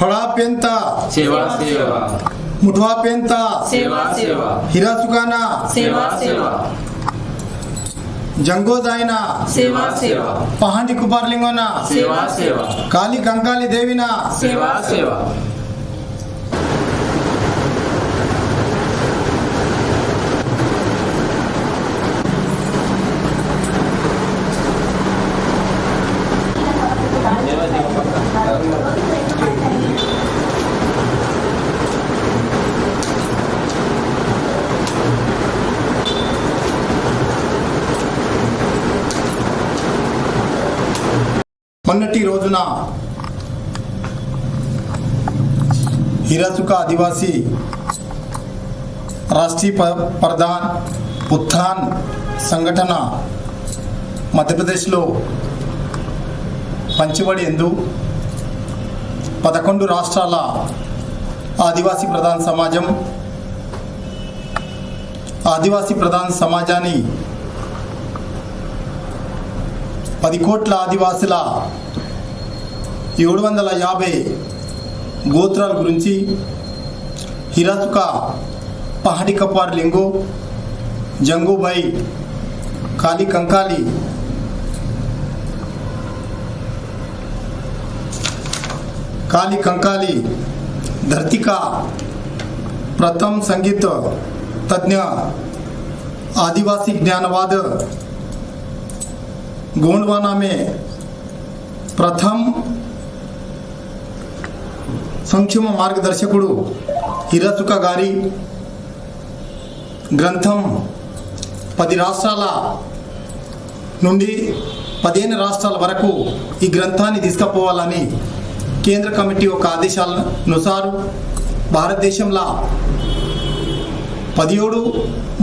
फळाप्यंत सेवा सेवा मुठवाप्यंत सेवा सेवा हिरासुकाना सेवा सेवा జంగోదాయన सेवा सेवा పహాండి కుపార్లింగోన सेवा सेवा కాళీ కంకాళి దేవిన सेवा सेवा మొన్నటి రోజున హిరసుక ఆదివాసీ రాష్ట్రీయ ప- ప్రధాన్ ఉత్థాన్ సంఘటన మధ్యప్రదేశ్లో పంచబడి ఎందు పదకొండు రాష్ట్రాల ఆదివాసీ ప్రధాన సమాజం ఆదివాసీ ప్రధాన సమాజాన్ని పది కోట్ల ఆదివాసుల ఏడు వందల యాభై గోత్రాల గురించి హిరాసుక పహడి కపార్ లింగు జంగూబాయి కాళీ కంకాలి काली कंकाली धरती का प्रथम संगीत तज्ञ आदिवासी ज्ञानवाद गोंडवाना में प्रथम సంక్షేమ మార్గదర్శకుడు హిరసుక గారి గ్రంథం పది రాష్ట్రాల నుండి పదిహేను రాష్ట్రాల వరకు ఈ గ్రంథాన్ని తీసుకుపోవాలని కేంద్ర కమిటీ ఒక ఆదేశాలనుసారు భారతదేశంలో పదిహేడు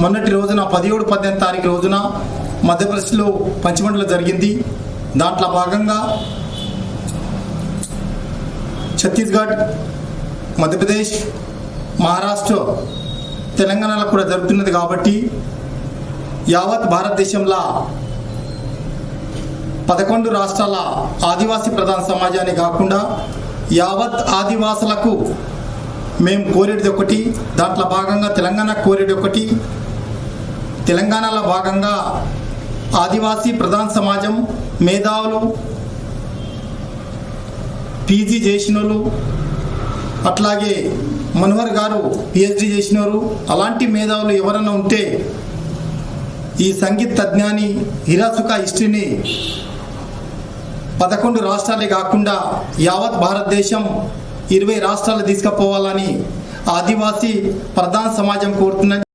మొన్నటి రోజున పదిహేడు పద్దెనిమిది తారీఖు రోజున మధ్యప్రదేశ్లో పంచమండలో జరిగింది. దాంట్లో భాగంగా ఛత్తీస్గఢ్ మధ్యప్రదేశ్ మహారాష్ట్ర తెలంగాణలో కూడా జరుగుతున్నది కాబట్టి యావత్ భారతదేశంలో పదకొండు రాష్ట్రాల ఆదివాసీ ప్రధాన సమాజాన్ని కాకుండా యావత్ ఆదివాసులకు మేము కోరేది ఒకటి దాంట్లో భాగంగా తెలంగాణ కోరేది ఒకటి. తెలంగాణలో భాగంగా ఆదివాసీ ప్రధాన సమాజం మేధావులు పీజీ చేసిన వాళ్ళు అట్లాగే మనోహర్ గారు పిహెచ్డి చేసినారు అలాంటి మేధావులు ఎవరైనా ఉంటే ఈ సంగీత తజ్ఞాని హిరాసుక హిస్టరీని పదకొండు రాష్ట్రాలే కాకుండా యావత్ భారతదేశం ఇరవై రాష్ట్రాలు తీసుకుపోవాలని ఆదివాసీ ప్రధాన సమాజం కోరుతున్నది.